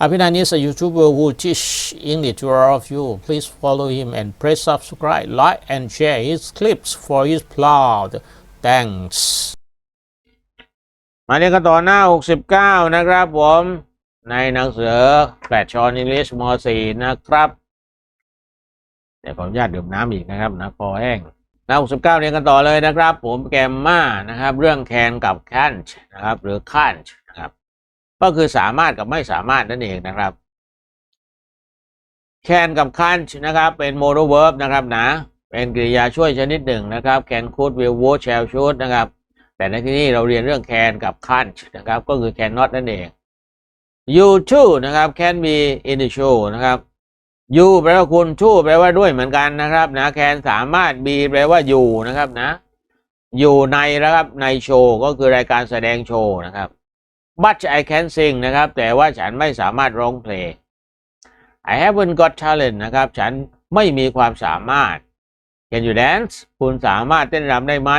Apinan is a YouTuber who teach English to all of you. Please follow him and press subscribe, like and share his clips for his proud. Thanks. มาเรียนกันต่อหน้า 69 นะครับผม ในหนังสือแฟลชอนอิงลิชม .4 นะครับเดี๋ยวขออนุญาตดื่มน้ำอีกนะครับนะคอแห้งหน้า 69 เรียนกันต่อเลยนะครับ ผมแกมมานะครับ เรื่องแคนกับแคนช์นะครับ หรือคันช์ ก็คือสามารถกับไม่สามารถนั่นเองนะครับแคนกับคันช์นะครับเป็นโมโนเวิร์บนะครับนะเป็นกริยาช่วยชนิดหนึ่งนะครับแคนคูดวิลวูดแชลชูดนะครับ แต่ในที่นี้เราเรียนเรื่องแคนกับคันช์นะครับก็คือแคนนอตนั่นเอง you too นะครับ can be in the show นะครับ you แปลว่าคุณ too แปลว่าด้วยเหมือนกันนะครับนะ can สามารถ be แปลว่าอยู่นะครับนะ อยู่ในนะครับในโชว์ก็คือรายการแสดงโชว์นะครับ but I can sing นะครับ แต่ว่าฉันไม่สามารถร้องเพลง I haven't got talent นะครับ ฉันไม่มีความสามารถ Can you dance คุณสามารถเต้นรำได้ไหม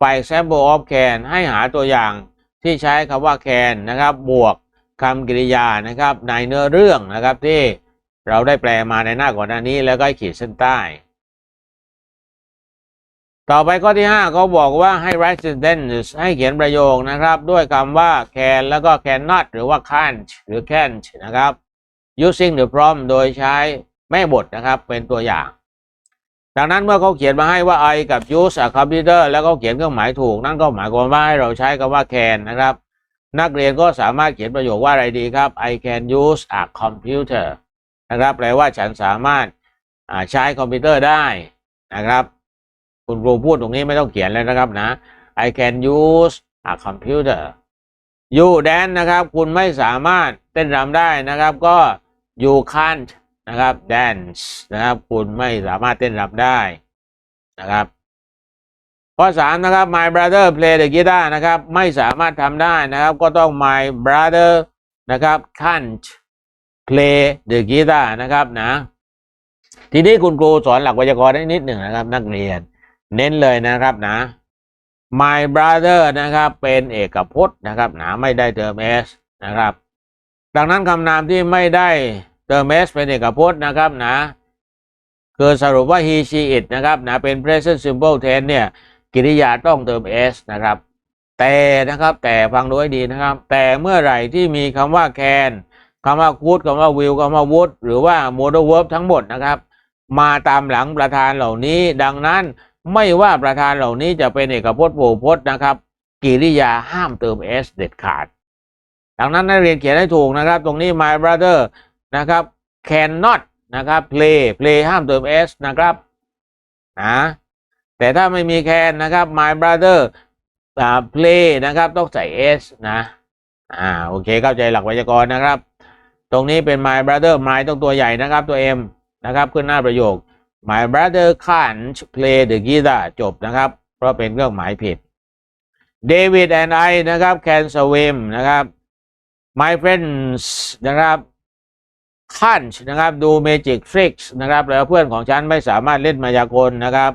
For example of can ให้หาตัวอย่างที่ใช้คำว่า can นะครับ บวกคำกริยานะครับในเนื้อเรื่องนะครับที่เราได้แปลมาในหน้าก่อนหน้านี้แล้วก็ขีดเส้นใต้ ต่อไปข้อที่ 5 เขาบอกว่าให้ write sentence ให้เขียนประโยคนะครับ ด้วยคำว่า can แล้วก็ cannot หรือว่า can't หรือ can't นะครับ using the prompt โดยใช้แม่บทนะครับเป็นตัวอย่าง ดังนั้นเมื่อเขาเขียนมาให้ว่า I กับ use a computer แล้วเขาเขียนเครื่องหมายถูก นั่นก็หมายความว่าให้เราใช้คำว่า can นะครับ นักเรียนก็สามารถเขียนประโยคว่าอะไรดีครับ I can use a computer นะครับแปลว่าฉันสามารถใช้คอมพิวเตอร์ได้นะครับ คุณครูพูดตรงนี้ไม่ต้องเขียนแล้วนะครับนะ I can use a computer you dance นะครับ คุณไม่สามารถเต้นรำได้นะครับ ก็ you can't นะครับ dance นะครับ คุณไม่สามารถเต้นรำได้นะครับข้อสามนะครับ my brother play the guitar นะครับ ไม่สามารถทำได้นะครับ ก็ต้อง my brother นะครับ can't play the guitar นะครับนะ ทีนี้คุณครูสอนหลักไวยากรณ์ได้นิดหนึ่งนะครับ นักเรียน เน้นเลยนะครับนะ my brother นะครับ เป็นเอกพจน์นะครับนะไม่ได้เติม s นะครับ ดังนั้นคำนามที่ไม่ได้เติม s เป็นเอกพจน์นะครับนะคือสรุปว่า he she it นะครับนะเป็น present simple tense เนี่ยกิริยาต้องเติม s นะครับ แต่นะครับแต่ฟังดูให้ดีนะครับ แต่เมื่อไหร่ที่มีคำว่า can คำว่า could คำว่า will คำว่า would หรือว่า modal verb ทั้งหมดนะครับ มาตามหลังประธานเหล่านี้ ดังนั้น ไม่ว่าประธานเหล่านี้จะเป็นเอกพจน์โภพจน์นะครับ กิริยาห้ามเติม s เด็ดขาด ดังนั้นนักเรียนเขียนให้ถูกนะครับ ตรงนี้ my brother นะครับ cannot นะครับ play play ห้ามเติม s นะครับนะแต่ถ้าไม่มี can นะครับ my brother play นะครับ ต้องใส่ s นะอ่าโอเคเข้าใจหลักไวยากรณ์นะครับ ตรงนี้เป็น my brother my ต้องตัวใหญ่นะครับตัว m นะครับ ขึ้นหน้าประโยค my brother can't play the guitar จบนะครับ เพราะเป็นเครื่องหมายผิด David and I นะครับ can swim นะครับ my friends นะครับ can't นะครับดู magic tricks นะครับ แล้วเพื่อนของฉันไม่สามารถเล่นมายากลนะครับ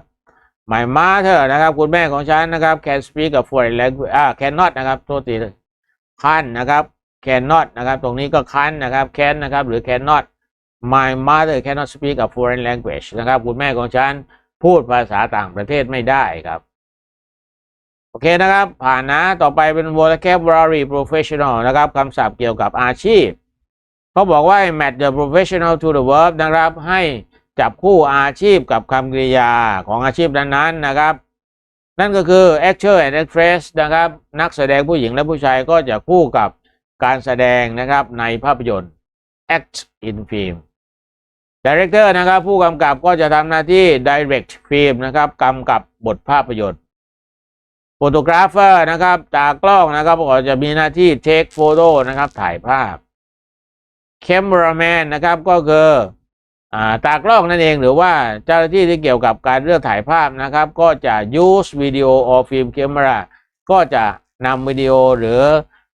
my mother นะครับ คุณแม่ของฉันนะครับ can speak a foreign language อ่า cannot นะครับโทษที can นะครับ cannot นะครับ ตรงนี้ก็ can นะครับ can นะครับ หรือ cannot my mother cannot speak a foreign language นะครับคุณแม่ของฉันพูดภาษาต่างประเทศไม่ได้ครับ โอเคนะครับ ผ่านนะต่อไปเป็น vocabulary professional นะครับคำศัพท์เกี่ยวกับอาชีพเขาบอกว่า match the professional to the verb นะครับ ให้จับคู่อาชีพกับคำกริยาของอาชีพนั้นๆนะครับ นั่นก็คือ actor and actress นะครับ นักแสดงผู้หญิงและผู้ชายก็จะคู่กับการแสดงนะครับในภาพยนตร์ act in film director นะครับผู้กำกับก็จะทำหน้าที่ direct film นะครับกำกับบทภาพยนตร์ photographer นะครับจากกล้องนะครับก็จะมีหน้าที่ take photo นะครับถ่ายภาพ cameraman นะครับก็คือตากล้องนั่นเองหรือว่าเจ้าหน้าที่ที่เกี่ยวกับการเลือกถ่ายภาพนะครับ ก็จะ use video or film camera ก็จะนำวิดีโอหรือ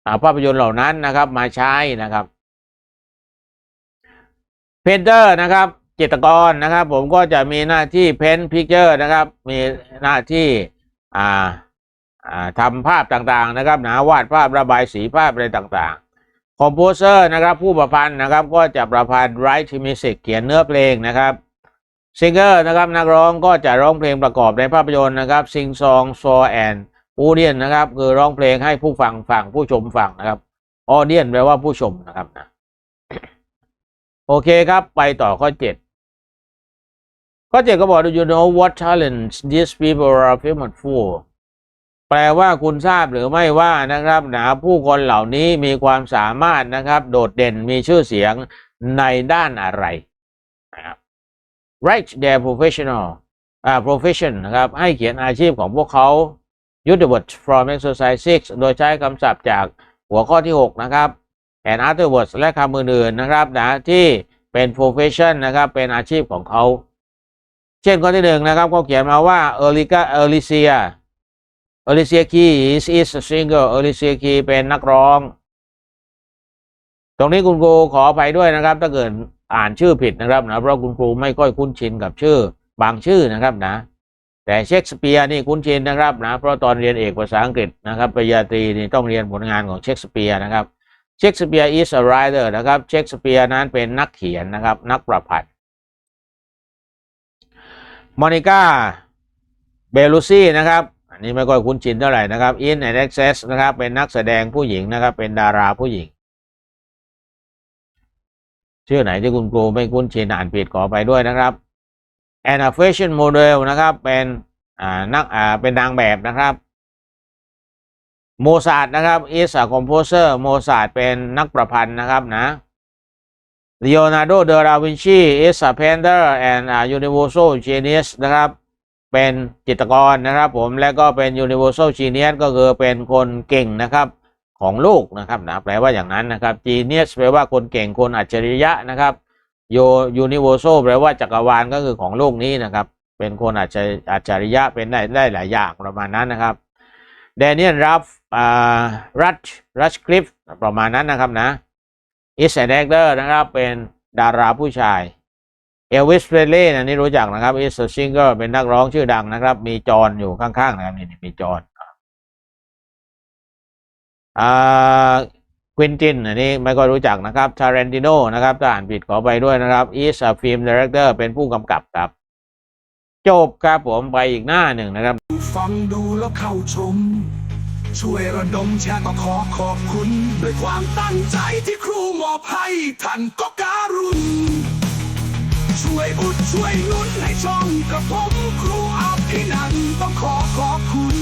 อภาพยนตร์เหล่านั้นนะครับมาใช้นะครับ painter นะครับจิตรกรนะครับ ผมก็จะมีหน้าที่ paint picture นะครับ มีหน้าที่อ่าอ่าทำภาพต่างๆนะครับหนะวาดภาพระบายสีภาพอะไรต่างๆคอมโพเซอร์นะครับ ผู้ประพันธ์นะครับ ก็จะประพันธ์ write music เขียนเนื้อเพลงนะครับซิงเกอร์นะครับนักร้องก็จะร้องเพลงประกอบในภาพยนตร์นะครับ sing song for an audience นะครับ คือร้องเพลงให้ผู้ฟังฟังผู้ชมฟังนะครับ audience แปลว่าผู้ชมนะครับนะ โอเคครับ ไปต่อข้อเจ็ดข้อเจ็ดก็บอก you know what talents these people are famous for แปลว่าคุณทราบหรือไม่ว่านะครับหนะผู้คนเหล่านี้มีความสามารถนะครับ โดดเด่นมีชื่อเสียงในด้านอะไรนะครับ write their professional อ่า profession นะครับ ให้เขียนอาชีพของพวกเขา use the word from exercise 6 โดยใช้คำศัพท์จากหัวข้อที่ 6 นะครับ and other words และคำอื่นๆนะครับนะที่เป็น profession นะครับเป็นอาชีพของเขา เช่นข้อที่หนึ่งนะครับเขาเขียนมาว่า e r l i c a e r l i c i a e r l i c i a Keys is singer e r l i c i a Key เป็นนักร้อง ตรงนี้คุณครูขออภัยด้วยนะครับ ถ้าเกิดอ่านชื่อผิดนะครับนะเพราะคุณครูไม่ค่อยคุ้นชินกับชื่อบางชื่อนะครับนะ แต่เชคสเปียร์นี่คุ้นชินนะครับนะเพราะตอนเรียนเอกภาษาอังกฤษนะครับปริญญาตรีนี่ต้องเรียนผลงานของเชคสเปียร์นะครับ เชคสเปียร์ is a writer นะครับเชคสเปียร์นั้นเป็นนักเขียนนะครับ นักประพันธ์มอนิก้าเบลูซี่นะครับ อันนี้ไม่ค่อยคุ้นชินเท่าไหร่นะครับ in and access นะครับ เป็นนักแสดงผู้หญิงนะครับ เป็นดาราผู้หญิง ชื่อไหนที่คุณครูไม่คุ้นชินอ่านผิดขอไปด้วยนะครับ and a fashion model นะครับ เป็นนักเป็นนางแบบนะครับ โมซาร์ทนะครับ is a composer โมซาร์ทเป็นนักประพันธ์นะครับนะ Leonardo da Vinci is a painter and a universal genius นะครับเป็นจิตรกรนะครับผมและก็เป็น universal genius ก็คือเป็นคนเก่งนะครับของโลกนะครับนะแปลว่าอย่างนั้นนะครับ genius แปลว่าคนเก่งคนอัจฉริยะนะครับ Yo universal แปลว่าจักรวาลก็คือของโลกนี้นะครับ เป็นคนอัจฉริอัจฉริยะเป็นได้ได้หลายอย่างประมาณนั้นนะครับ แดเนียลรัฟรัชรัชคลิฟประมาณนั้นนะครับนะ is an actor นะครับเป็นดาราผู้ชายเอลวิสเพลเล่นะนี่รู้จักนะครับ is a singer เป็นนักร้องชื่อดังนะครับ มีจอนอยู่ข้างๆนะครับนี่นี่มีจอนอ่าควินตินอันนี้ไม่ก็รู้จักนะครับทารันติโนนะครับถ้าอ่านผิดขอไปด้วยนะครับ is a film director เป็นผู้กำกับครับ จบครับผมไปอีกหน้าหนึ่งนะครับ ฟังดูแล้วเข้าชม ช่วยระดมแชร์ก็ขอขอบคุณ ด้วยความตั้งใจที่ครูมอบให้ท่านก็การุณ ช่วยอุดช่วยหนุนให้ช่องกับผมครูอาภินันต้องขอขอบคุณ